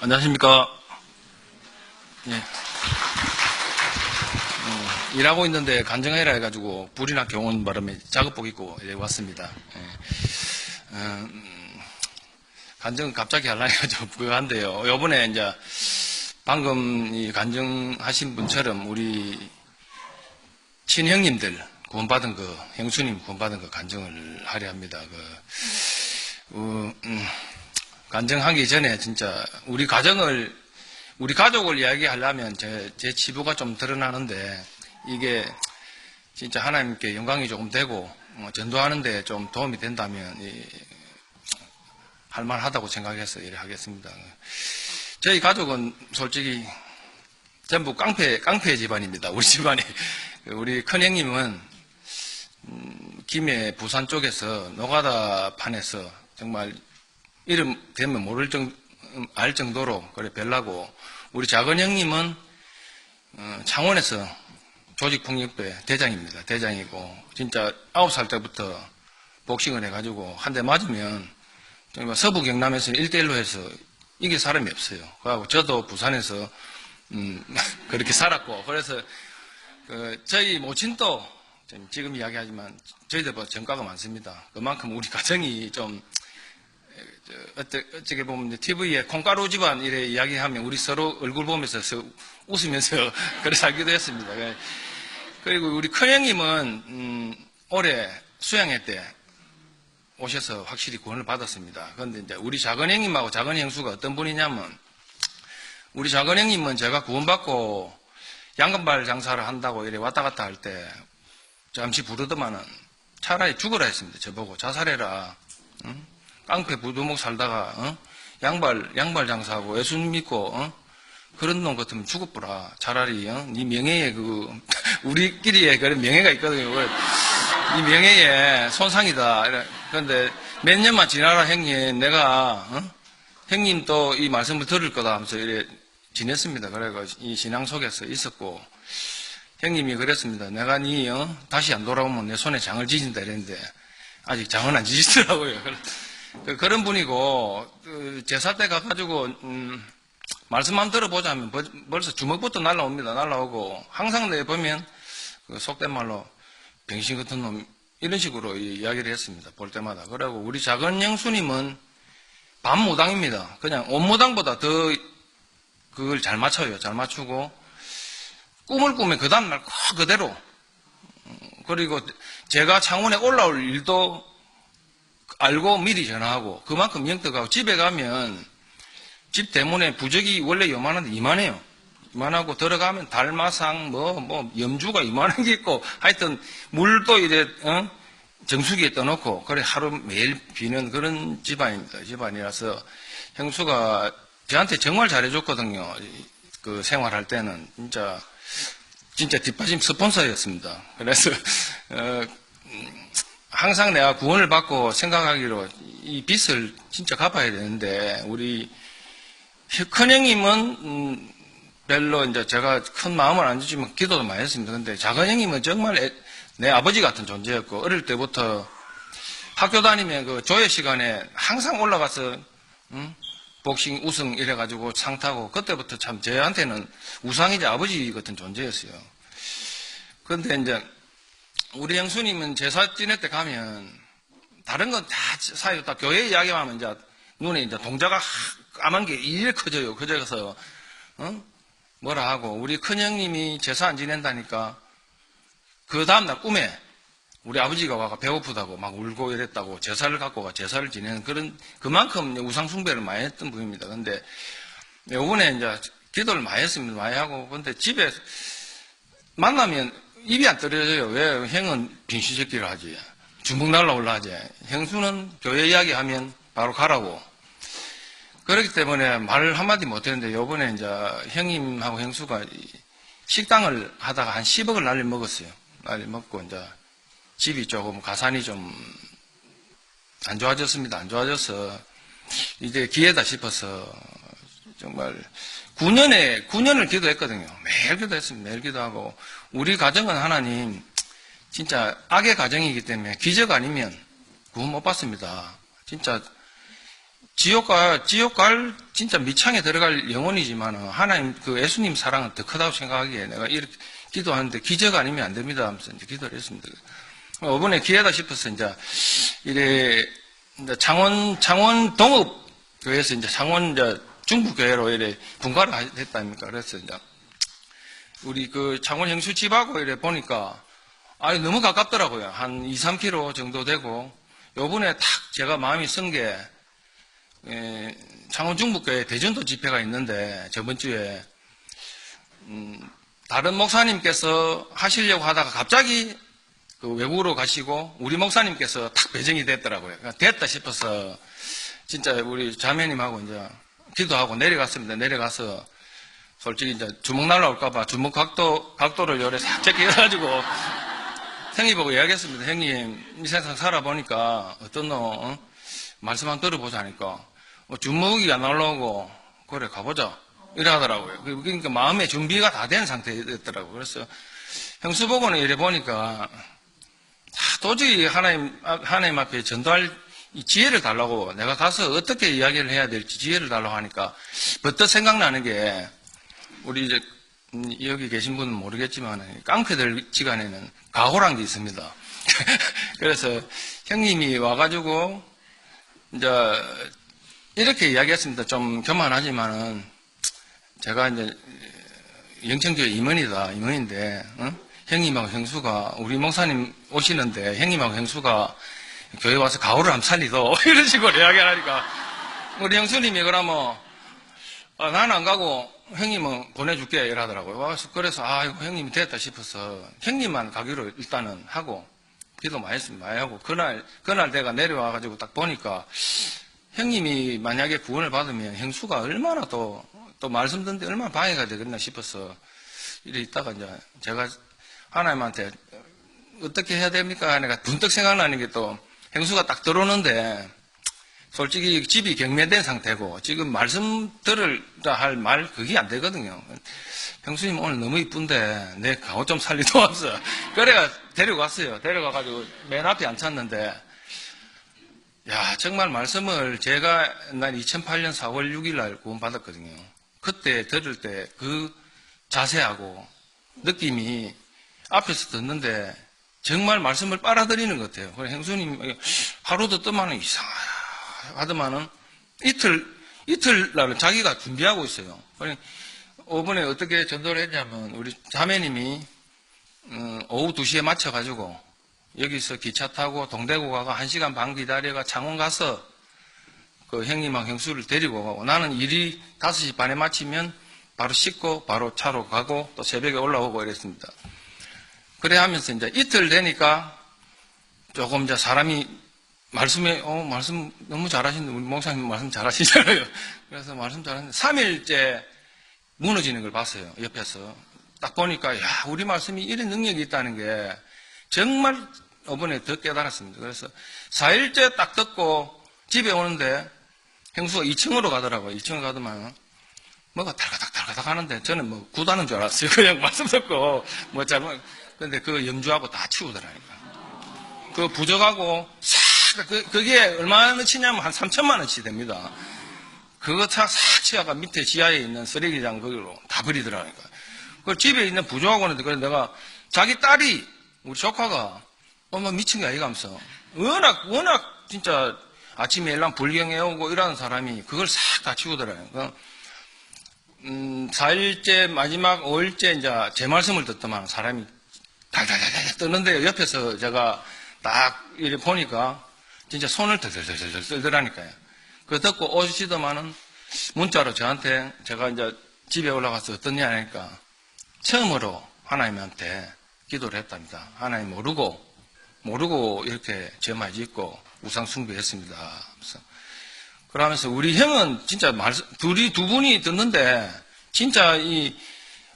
안녕하십니까. 예. 어, 일하고 있는데 간정해라 해가지고 불이 나게 온 바람에 작업복 입고 이제 왔습니다. 예. 어, 음, 간정 갑자기 하려고 해가지고 그거 한데요. 요번에 이제 방금 이 간정하신 분처럼 우리 친형님들 구원받은 그, 형수님 구원받은 그 간정을 하려 합니다. 그, 어, 음, 간증하기 전에 진짜 우리 가정을 우리 가족을 이야기하려면 제, 제 치부가 좀 드러나는데 이게 진짜 하나님께 영광이 조금 되고 어, 전도하는데 좀 도움이 된다면 이, 할만하다고 생각해서 이래 하겠습니다. 저희 가족은 솔직히 전부 깡패 깡패 집안입니다. 우리 집안이 우리 큰 형님은 음, 김해 부산 쪽에서 노가다 판에서 정말 이름 되면 모를 정, 음, 알 정도로 그래 별나고 우리 작은 형님은 어, 창원에서 조직폭력배 대장입니다. 대장이고 진짜 아홉 살 때부터 복싱을 해가지고 한 대 맞으면 서부 경남에서 1대1로 해서 이길 사람이 없어요. 그하고 저도 부산에서 음, 그렇게 살았고 그래서 그 저희 모친도 지금 이야기하지만 저희들보다 전과가 많습니다. 그만큼 우리 가정이 좀 어떻게, 보면 TV에 콩가루 집안 이래 이야기하면 우리 서로 얼굴 보면서 서- 웃으면서 그래 살기도 했습니다. 그리고 우리 큰형님은 음, 올해 수양회 때 오셔서 확실히 구원을 받았습니다. 그런데 이제 우리 작은 형님하고 작은 형수가 어떤 분이냐면 우리 작은 형님은 제가 구원받고 양금발 장사를 한다고 이래 왔다 갔다 할 때 잠시 부르더만은 차라리 죽으라 했습니다. 저보고 자살해라. 응? 깡패 부두목 살다가 어? 양발 양발 장사하고 예수님 믿고 어? 그런 놈 같으면 죽어보라. 차라리 어? 네 명예에 그 우리끼리의 그런 명예가 있거든요. 그이 명예에 손상이다. 그런데 몇 년만 지나라 형님 내가 어? 형님 또 이 말씀을 들을 거다 하면서 이래 지냈습니다. 그래가 이 신앙 속에서 있었고 형님이 그랬습니다. 내가 니 어? 다시 안 돌아오면 내 손에 장을 지진다 이랬는데 아직 장은 안 지시더라고요. 그- 그런 분이고 그 제사 때 가가지고 음, 말씀만 들어보자면 벌- 벌써 주먹부터 날라옵니다. 날라오고 항상 내 보면 그 속된 말로 병신 같은 놈 이런 식으로 이- 이야기를 했습니다. 볼 때마다. 그리고 우리 작은 형수님은 반무당입니다. 그냥 온무당보다 더 그걸 잘 맞춰요. 잘 맞추고 꿈을 꾸면 그 다음날 꼭 그대로 음, 그리고 제가 창원에 올라올 일도 알고 미리 전화하고 그만큼 영떡하고 집에 가면 집 대문에 부적이 원래 요만한데 이만해요. 이만하고 들어가면 달마상 뭐뭐 염주가 이만한 게 있고 하여튼 물도 이래 어? 정수기에 떠놓고 그래 하루 매일 비는 그런 집안입니다. 집안이라서 형수가 저한테 정말 잘해줬거든요. 이- 그 생활할 때는 진짜 진짜 뒷받침 스폰서였습니다. 그래서 어, 항상 내가 구원을 받고 생각하기로 이 빚을 진짜 갚아야 되는데 우리 큰형님은 음, 별로 이제 제가 큰 마음을 안 주지만 기도도 많이 했습니다. 근데 작은 형님은 정말 애- 내 아버지 같은 존재였고 어릴 때부터 학교 다니면 그 조회 시간에 항상 올라가서 음, 복싱 우승 이래가지고 상 타고 그때부터 참 저한테는 우상이자 아버지 같은 존재였어요. 그런데 이제 우리 형수님은 제사 지낼 때 가면 다른 건 다 사요. 다 교회 이야기만 하면 이제 눈에 이제 동자가 까만 게 이래 커져요. 커져서 어? 뭐라 하고 우리 큰 형님이 제사 안 지낸다니까 그 다음 날 꿈에 우리 아버지가 와가 배고프다고 막 울고 이랬다고 제사를 갖고 가 제사를 지내는 그런 그만큼 우상 숭배를 많이 했던 분입니다. 근데 요번에 이제 기도를 많이 했습니다. 많이 하고 근데 집에 만나면 입이 안 떨어져요. 왜 형은 빈시새끼를 하지? 주먹 날라올라 하지. 형수는 교회 이야기 하면 바로 가라고. 그렇기 때문에 말을 한마디 못했는데 요번에 이제 형님하고 형수가 이 식당을 하다가 한 10억을 날려 먹었어요. 날려 먹고 이제 집이 조금 가산이 좀 안 좋아졌습니다. 안 좋아져서 이제 기회다 싶어서 정말 9년에 9년을 기도했거든요. 매일 기도했습니다. 매일 기도하고 우리 가정은 하나님 진짜 악의 가정이기 때문에 기적 아니면 구원 못 받습니다. 진짜 지옥 가 지옥 갈 진짜 미창에 들어갈 영혼이지만 하나님 그 예수님 사랑은 더 크다고 생각하기에 내가 이렇게 기도하는데 기적 아니면 안 됩니다 하면서 이제 기도를 했습니다. 이번에 기회다 싶어서 이제 이래 이제 창원 창원 동업 교회에서 이제 창원 이제 중부교회로 이래 분가를 했다 아닙니까? 그래서 이제 우리 그 창원 형수 집하고 이래 보니까 아니 너무 가깝더라고요. 한 2, 3km 정도 되고 요번에 탁 제가 마음이 쓴게 에, 창원 중부교회 대전도 집회가 있는데 저번 주에 음, 다른 목사님께서 하시려고 하다가 갑자기 그 외국으로 가시고 우리 목사님께서 탁 배정이 됐더라고요. 그러니까 됐다 싶어서 진짜 우리 자매님하고 이제 기도하고 내려갔습니다. 내려가서 솔직히 이제 주먹 날라올까봐 주먹 각도 각도를 요래 살짝 해가지고 형님 보고 이야기했습니다. 형님 이 세상 살아보니까 어떤 너 어? 말씀 한 들어보자 하니까 어, 주먹이 안 올라오고 그래 가보자 이래 하더라고요. 그러니까 마음의 준비가 다 된 상태였더라고요. 그래서 형수 보고는 이래 보니까 다 도저히 하나님, 앞- 하나님 앞에 전도할 이 지혜를 달라고 내가 가서 어떻게 이야기를 해야 될지 지혜를 달라고 하니까 버뜩 생각나는 게 우리 이제 음, 여기 계신 분은 모르겠지만 깡패들 지간에는 가호란 게 있습니다. 그래서 형님이 와가지고 이제 이렇게 이야기했습니다. 좀 교만하지만은 제가 이제 영천교회 임원이다, 임원인데, 응? 형님하고 형수가, 우리 목사님 오시는데, 형님하고 형수가 교회 와서 가오를 한번 살리도, 이런 식으로 이야기하니까, 우리 형수님이 그러면, 아, 나는 안 가고, 형님은 보내줄게, 이러더라고요. 와서 그래서, 아, 이거 형님이 됐다 싶어서, 형님만 가기로 일단은 하고, 기도 많이 했습니다. 많이 하고, 그날, 그날 내가 내려와 가지고 딱 보니까, 형님이 만약에 구원을 받으면 형수가 얼마나 또, 또 말씀 듣는데 얼마나 방해가 되겠나 싶어서 이래 있다가 이제 제가 하나님한테 어떻게 해야 됩니까? 내가 분떡 생각나는 게 또 형수가 딱 들어오는데 솔직히 집이 경매된 상태고 지금 말씀 들으라 할 말 그게 안 되거든요. 형수님 오늘 너무 이쁜데 내 가오 좀 살리도 왔어. 그래가 데려갔어요. 데려가가지고 맨 앞에 앉혔는데 야, 정말 말씀을 제가 난 2008년 4월 6일 날 구원받았거든요. 그때 들을 때 그 자세하고 느낌이 앞에서 듣는데 정말 말씀을 빨아들이는 것 같아요. 그래서 행수님 하루 듣더만은 이상하더만은 이틀, 이틀 날은 자기가 준비하고 있어요. 그래, 오번에 어떻게 전도를 했냐면 우리 자매님이 음, 오후 2시에 맞춰 가지고 여기서 기차 타고 동대구 가고 1시간 반 기다려가 창원 가서 그 형님하고 형수를 데리고 가고 나는 일이 5시 반에 마치면 바로 씻고 바로 차로 가고 또 새벽에 올라오고 이랬습니다. 그래 하면서 이제 이틀 되니까 조금 이제 사람이 말씀에, 어, 말씀 너무 잘하시는데, 우리 목사님 말씀 잘하시잖아요. 그래서 말씀 잘하는데, 3일째 무너지는 걸 봤어요. 옆에서. 딱 보니까, 야, 우리 말씀이 이런 능력이 있다는 게 정말 이번에 더 깨달았습니다. 그래서 4일째 딱 듣고 집에 오는데 형수가 2층으로 가더라고요. 2층으로 가더만 뭐가 달가닥 달가닥 하는데 저는 뭐 구다는 줄 알았어요. 그냥 말씀 듣고 뭐 잘못 근데 그 염주하고 다 치우더라니까. 그 부적하고 싹 그, 그게 얼마나 치냐면 한 3천만 원치 됩니다. 그거 싹 치다가 밑에 지하에 있는 쓰레기장 거기로 다 버리더라니까. 그 집에 있는 부족하고 있는데 그래서 내가 자기 딸이 우리 조카가 엄마 미친 게 아이가 하면서 워낙 워낙 진짜 아침에 일랑 불경해 오고 이러는 사람이 그걸 싹 다 치우더라고요. 그, 음, 4일째 마지막 5일째 이제 제 말씀을 듣더만 사람이 달달달달 뜨는데 옆에서 제가 딱 이렇게 보니까 진짜 손을 덜덜덜덜 떨더라니까요. 그 듣고 오시더만은 문자로 저한테 제가 이제 집에 올라가서 어떠냐 하니까 처음으로 하나님한테 기도를 했답니다. 하나님 모르고 모르고 이렇게 죄만 짓고 우상 숭배했습니다. 그러면서 우리 형은 진짜 말 둘이 두 분이 듣는데 진짜 이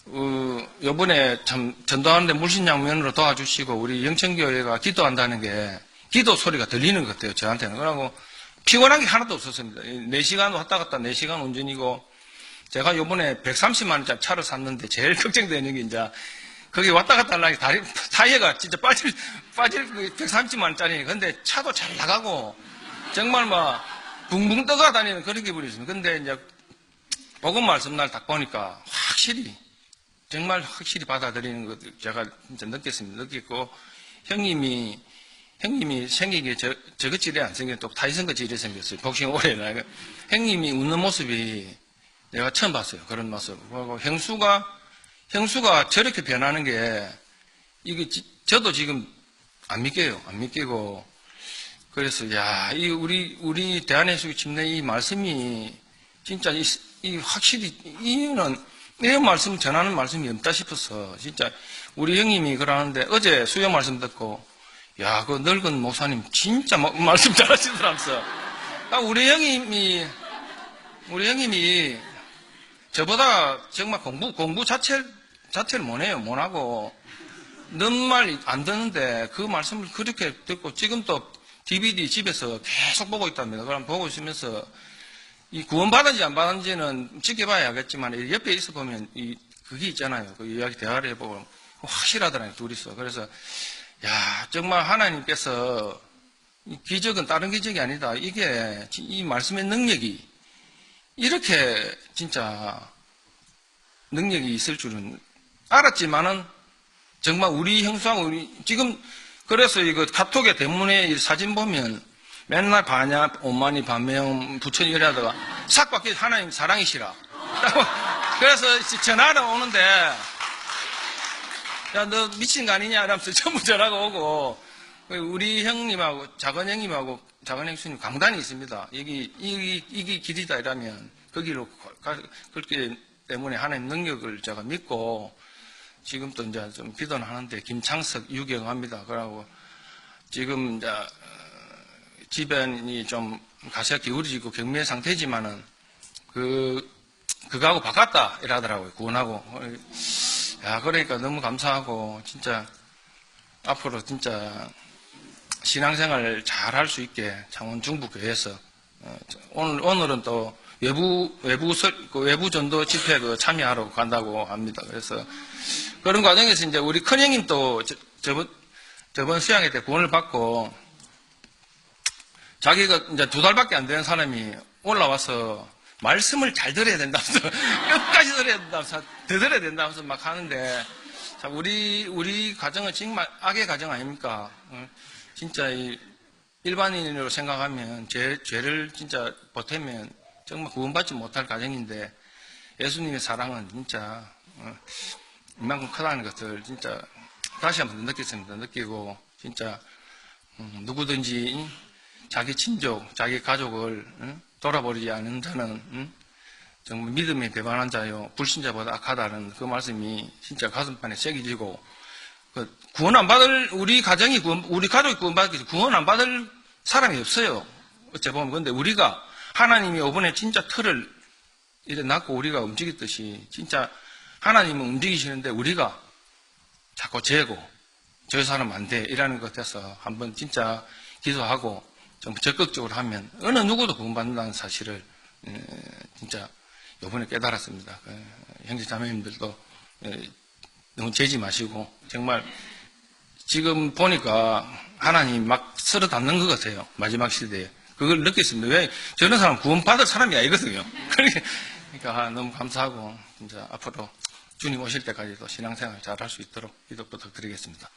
어, 요번에 참 전도하는데 물신양면으로 도와주시고 우리 영천교회가 기도한다는 게 기도 소리가 들리는 것 같아요 저한테는 그러고 피곤한 게 하나도 없었습니다 4시간 왔다 갔다 4시간 운전이고 제가 요번에 130만 원짜리 차를 샀는데 제일 걱정되는 게 이제 거기 왔다 갔다 하려니 다리, 타이어가 진짜 빠질, 빠질 130만 원짜리. 근데 차도 잘 나가고, 정말 막, 붕붕 떠가 다니는 그런 기분이 있습니다. 근데 이제 복음 말씀 날 딱 보니까 확실히 정말 확실히 받아들이는 것 제가 진짜 느꼈습니다. 느꼈고 형님이 형님이 생긴 게 저, 저것질이 안 생겨 또 타이슨 것질이 생겼어요. 복싱 오래 나 형님이 웃는 모습이 내가 처음 봤어요. 그런 모습. 그리고 형수가 형수가 저렇게 변하는 게 이게 지- 저도 지금 안 믿겨요. 안 믿기고 그래서 야, 이 우리 우리 대한예수 침례 이 말씀이 진짜 이, 이 확실히 이는 이런 말씀 전하는 말씀이 없다 싶어서 진짜 우리 형님이 그러는데 어제 수요 말씀 듣고 야, 그 늙은 목사님 진짜 마- 말씀 잘하시더라면서 아, 우리 형님이 우리 형님이 저보다 정말 공부 공부 자체 자체를 못해요. 못하고 는말 안 듣는데 그 말씀을 그렇게 듣고 지금 또 DVD 집에서 계속 보고 있답니다. 그럼 보고 있으면서 이 구원 받은지 안 받은지는 지켜봐야 하겠지만 이 옆에 있어 보면 이 그게 있잖아요. 그 이야기 대화를 해보고 확실하더라고요. 둘이서. 그래서 야 정말 하나님께서 이 기적은 다른 기적이 아니다. 이게 이 말씀의 능력이 이렇게 진짜 능력이 있을 줄은 알았지만은 정말 우리 형수하고 우리 지금 그래서 이거 카톡에 대문에 이 사진 보면 맨날 반야 오만이 반명 부처님 이래 하다가 싹 바뀌어. 하나님 사랑이시라. 그래서 전화를 오는데 야 너 미친 거 아니냐? 이러면서 전부 전화가 오고 우리 형님하고 작은 형님하고 작은 형수님 강단이 있습니다. 여기 이, 이게 길이다 이러면 거기로 가, 그렇기 때문에 하나님 능력을 제가 믿고 지금 또 이제 좀 기도는 하는데 김창석 유경합니다. 그러고 지금 이제 어, 집안이 좀 가시가 기울어지고 경미의 상태지만은 그 그거하고 바꿨다 이러더라고요. 구원하고 야 그러니까 너무 감사하고 진짜 앞으로 진짜 신앙생활 잘 할 수 있게 창원 중부교회에서 어, 오늘 오늘은 또 외부 외부 설- 그 외부 전도 집회 그 참여하러 간다고 합니다. 그래서 그런 과정에서 이제 우리 큰 형님 또 저, 저번 저번 수양회 때 구원을 받고 자기가 이제 두 달밖에 안 되는 사람이 올라와서 말씀을 잘 들어야 된다면서 끝까지 들어야 된다면서 더 들어야 된다면서 막 하는데 자, 우리 우리 가정은 정말 악의 가정 아닙니까? 어? 진짜 이 일반인으로 생각하면 죄, 죄를 진짜 보태면 정말 구원받지 못할 가정인데 예수님의 사랑은 진짜 어, 이만큼 크다는 것을 진짜 다시 한번 느꼈습니다. 느끼고 진짜 음, 누구든지 자기 친족, 자기 가족을 응? 돌아버리지 않는 자는 응? 정말 믿음에 배반한 자요 불신자보다 악하다는 그 말씀이 진짜 가슴판에 새겨지고 그 구원 안 받을 우리 가정이 구원, 우리 가족이 구원 받기 위해서 구원 안 받을 사람이 없어요. 어째 보면 근데 우리가 하나님이 이번에 진짜 틀을 이래 놨고 우리가 움직였듯이 진짜 하나님은 움직이시는데 우리가 자꾸 재고 저 사람 안 돼. 이라는 것 같아서 한번 진짜 기도하고 좀 적극적으로 하면 어느 누구도 구원받는다는 사실을 에, 진짜 요번에 깨달았습니다. 그, 형제 자매님들도 에, 너무 재지 마시고 정말 지금 보니까 하나님 막 쓸어 담는 것 같아요. 마지막 시대에. 그걸 느꼈습니다. 왜? 저런 사람 구원받을 사람이 아니거든요. 그러니까 그러니까 너무 감사하고 진짜 앞으로 주님 오실 때까지도 신앙생활 잘 할 수 있도록 기도 부탁드리겠습니다.